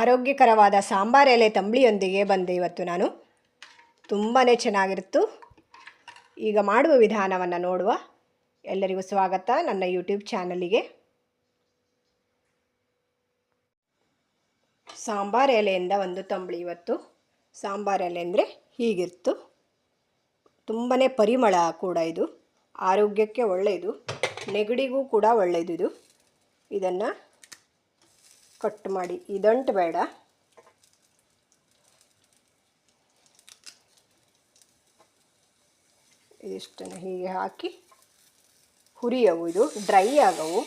ಆರೋಗ್ಯಕರವಾದ ಸಾಂಬಾರ್ ಎಲೆ ತಂಬಳಿಯೊಂದಿಗೆ ಬಂದೆ ಇವತ್ತು ನಾನು. ತುಂಬಾ ಚೆನ್ನಾಗಿರುತ್ತು ಈಗ ಮಾಡುವ ವಿಧಾನವನ್ನು ನೋಡುವ. ಎಲ್ಲರಿಗೂ ಸ್ವಾಗತ ನನ್ನ ಯೂಟ್ಯೂಬ್ ಚಾನಲಿಗೆ. ಸಾಂಬಾರ್ ಎಲೆಯಿಂದ ಒಂದು ತಂಬಳಿ ಇವತ್ತು. ಸಾಂಬಾರ್ ಎಲೆ ಅಂದರೆ ಹೀಗಿರ್ತು. ತುಂಬಾ ಪರಿಮಳ ಕೂಡ ಇದು. ಆರೋಗ್ಯಕ್ಕೆ ಒಳ್ಳೆಯದು ನೆಗಡಿಗೂ ಕೂಡ ಒಳ್ಳೆಯದು ಇದು. ಇದನ್ನು ಕಟ್ ಮಾಡಿ. ಇದಂಟು ಬೇಡ. ಇದಿಷ್ಟನ್ನು ಹೀಗೆ ಹಾಕಿ ಹುರಿಯವು ಇದು, ಡ್ರೈ ಆಗವು.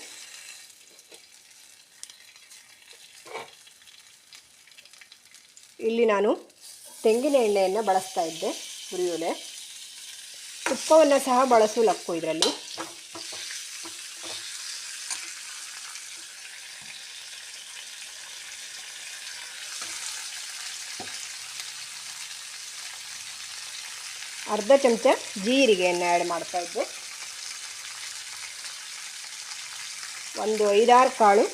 ಇಲ್ಲಿ ನಾನು ತೆಂಗಿನ ಎಣ್ಣೆಯನ್ನು ಬಳಸ್ತಾ ಇದ್ದೆ ಹುರಿಯೋಲೆ ತುಪ್ಪವನ್ನು ಸಹ ಬಳಸಲಕ್ಕು ಇದರಲ್ಲಿ. ಅರ್ಧ ಚಮಚ ಜೀರಿಗೆಯನ್ನು ಆ್ಯಡ್ ಮಾಡ್ತಾ ಇದ್ದೆ. ಒಂದು ಐದಾರು ಕಾಳು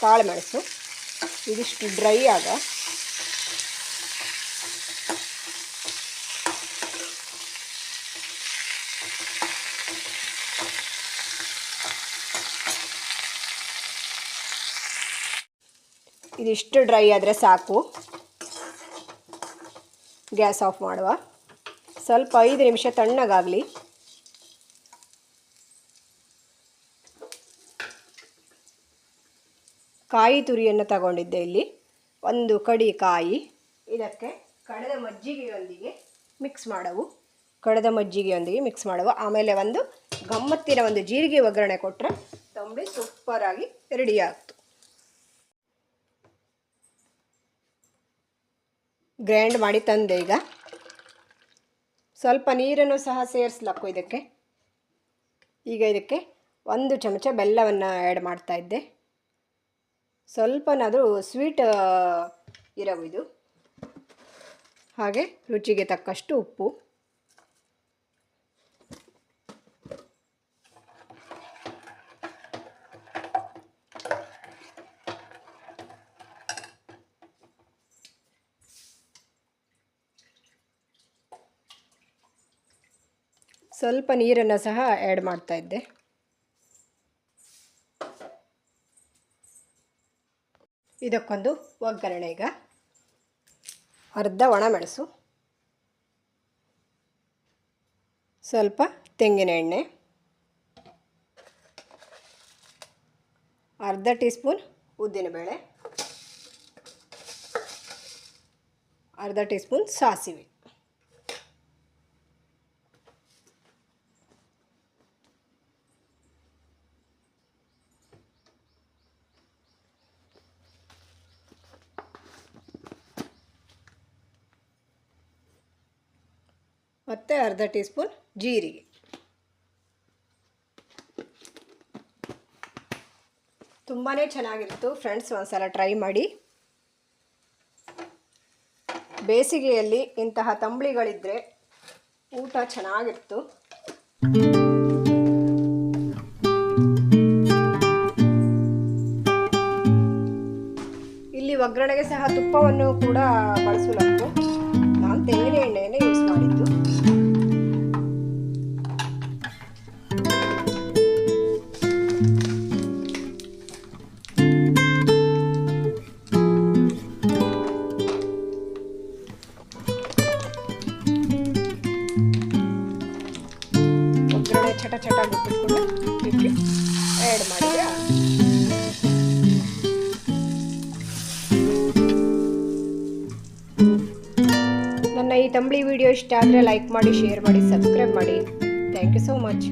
ಕಾಳು ಮೆಣಸು ಇದಿಷ್ಟು ಡ್ರೈ ಆಗ ಇದಿಷ್ಟು ಡ್ರೈ ಆದರೆ ಸಾಕು. ಗ್ಯಾಸ್ ಆಫ್ ಮಾಡುವ. ಸ್ವಲ್ಪ ಐದು ನಿಮಿಷ ತಣ್ಣಗಾಗಲಿ. ಕಾಯಿ ತುರಿಯನ್ನು ತಗೊಂಡಿದ್ದೆ ಇಲ್ಲಿ. ಒಂದು ಕಡಿ ಕಾಯಿ. ಇದಕ್ಕೆ ಕಡದ ಮಜ್ಜಿಗೆಯೊಂದಿಗೆ ಮಿಕ್ಸ್ ಮಾಡವು. ಕಡದ ಮಜ್ಜಿಗೆಯೊಂದಿಗೆ ಮಿಕ್ಸ್ ಮಾಡುವ. ಆಮೇಲೆ ಒಂದು ಗಮ್ಮತ್ತಿನ ಒಂದು ಜೀರಿಗೆ ಒಗ್ಗರಣೆ ಕೊಟ್ಟರೆ ತಂಬಳಿ ಸೂಪರಾಗಿ ರೆಡಿ ಆಯಿತು ಗ್ರೈಂಡ್ ಮಾಡಿ ತಂದೆ ಈಗ. ಸ್ವಲ್ಪ ನೀರನ್ನು ಸಹ ಸೇರಿಸ್ಲಕ್ಕು ಇದಕ್ಕೆ. ಈಗ ಇದಕ್ಕೆ ಒಂದು ಚಮಚ ಬೆಲ್ಲವನ್ನು ಆ್ಯಡ್ ಮಾಡ್ತಾ ಇದ್ದೆ. ಸ್ವಲ್ಪನಾದರೂ ಸ್ವೀಟ್ ಇರವು ಇದು. ಹಾಗೆ ರುಚಿಗೆ ತಕ್ಕಷ್ಟು ಉಪ್ಪು. ಸ್ವಲ್ಪ ನೀರನ್ನು ಸಹ ಆ್ಯಡ್ ಮಾಡ್ತಾ ಇದ್ದೆ. ಇದಕ್ಕೊಂದು ಒಗ್ಗರಣೆ ಈಗ. ಅರ್ಧ ಒಣಮೆಣಸು. ಸ್ವಲ್ಪ ತೆಂಗಿನ ಎಣ್ಣೆ. ಅರ್ಧ ಟೀ ಸ್ಪೂನ್ ಉದ್ದಿನಬೇಳೆ ಅರ್ಧ ಟೀ ಸ್ಪೂನ್ ಸಾಸಿವೆ. ಮತ್ತು ಅರ್ಧ ಟೀ ಸ್ಪೂನ್ ಜೀರಿಗೆ. ತುಂಬಾ ಚೆನ್ನಾಗಿತ್ತು ಫ್ರೆಂಡ್ಸ್, ಒಂದ್ಸಲ ಟ್ರೈ ಮಾಡಿ. ಬೇಸಿಗೆಯಲ್ಲಿ ಇಂತಹ ತಂಬಳಿಗಳಿದ್ದರೆ ಊಟ ಚೆನ್ನಾಗಿತ್ತು. ಇಲ್ಲಿ ಒಗ್ಗರಣೆಗೆ ಸಹ ತುಪ್ಪವನ್ನು ಕೂಡ ಬಳಸಲಕ್ಕು ನಾನು ತೆಂಗಿನ ಎಣ್ಣೆಯನ್ನು ಯೂಸ್ ಮಾಡಿದ್ದು. ಚಟ ಚಟ ಬಿಟ್ಬಿಟ್ಕೊಂಡು ಇಡ್ಲಿ ಆ್ಯಡ್ ಮಾಡಿದ್ರೆ ನನ್ನ ಈ ತಂಬಳಿ ವಿಡಿಯೋ ಇಷ್ಟ ಆದರೆ ಲೈಕ್ ಮಾಡಿ ಶೇರ್ ಮಾಡಿ ಸಬ್ಸ್ಕ್ರೈಬ್ ಮಾಡಿ. Thank you so much